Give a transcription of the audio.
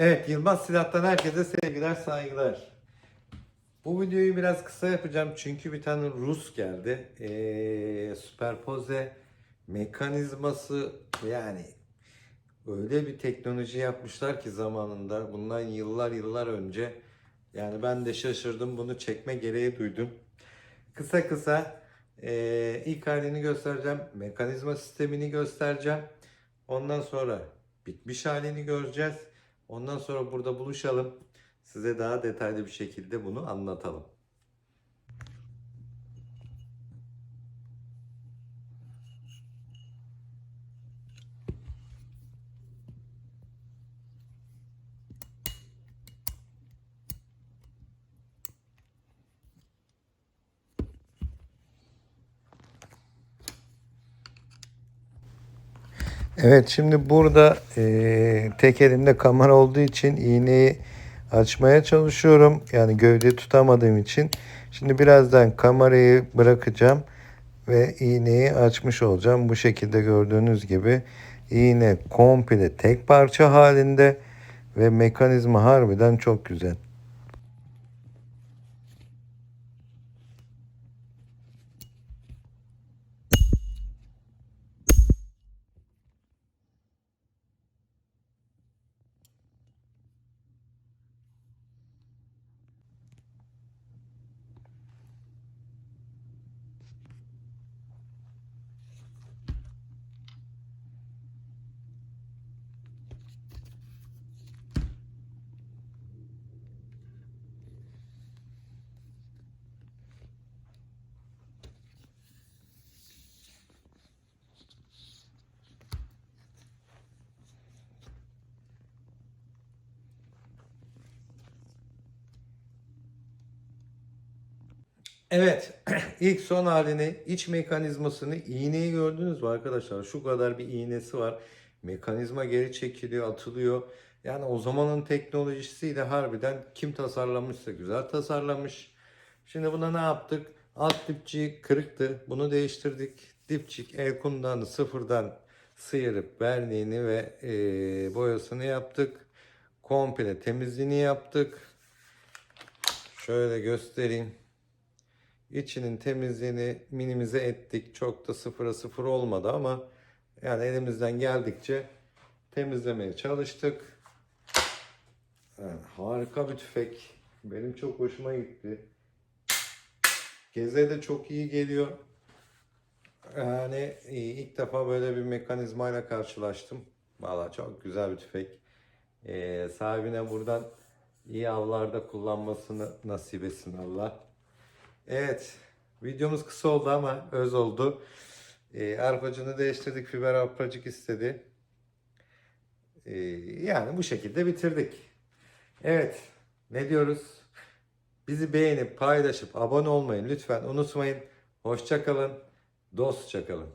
Evet Yılmaz Silah'tan herkese sevgiler saygılar. Bu videoyu biraz kısa yapacağım çünkü bir tane Rus geldi. Ee, süperpoze mekanizması yani öyle bir teknoloji yapmışlar ki zamanında bundan yıllar yıllar önce yani ben de şaşırdım bunu çekme gereği duydum. Kısa kısa ee, ilk halini göstereceğim. Mekanizma sistemini göstereceğim. Ondan sonra bitmiş halini göreceğiz. Ondan sonra burada buluşalım. Size daha detaylı bir şekilde bunu anlatalım. Evet şimdi burada eee, tek elimde kamera olduğu için iğneyi açmaya çalışıyorum. Yani gövdeyi tutamadığım için. Şimdi birazdan kamerayı bırakacağım ve iğneyi açmış olacağım. Bu şekilde gördüğünüz gibi iğne komple tek parça halinde ve mekanizma harbiden çok güzel. Evet, ilk son halini, iç mekanizmasını, iğneyi gördünüz mü arkadaşlar? Şu kadar bir iğnesi var. Mekanizma geri çekiliyor, atılıyor. Yani o zamanın teknolojisiyle harbiden kim tasarlamışsa güzel tasarlamış. Şimdi buna ne yaptık? Alt dipçiği kırıktı. Bunu değiştirdik. Dipçik el kundağını sıfırdan sıyırıp verniğini ve eee, boyasını yaptık. Komple temizliğini yaptık. Şöyle göstereyim. İçinin temizliğini minimize ettik. Çok da sıfıra sıfır olmadı ama yani elimizden geldikçe temizlemeye çalıştık. Yani harika bir tüfek. Benim çok hoşuma gitti. Geze de çok iyi geliyor. Yani ilk defa böyle bir mekanizmayla karşılaştım. Valla çok güzel bir tüfek. Ee, sahibine buradan iyi avlarda kullanmasını nasip etsin Allah. Evet, videomuz kısa oldu ama öz oldu. Ee, arpacını değiştirdik, fiber arpacık istedi. Ee, yani bu şekilde bitirdik. Evet, ne diyoruz? Bizi beğenip, paylaşıp, abone olmayı lütfen unutmayın. Hoşça kalın, dostça kalın.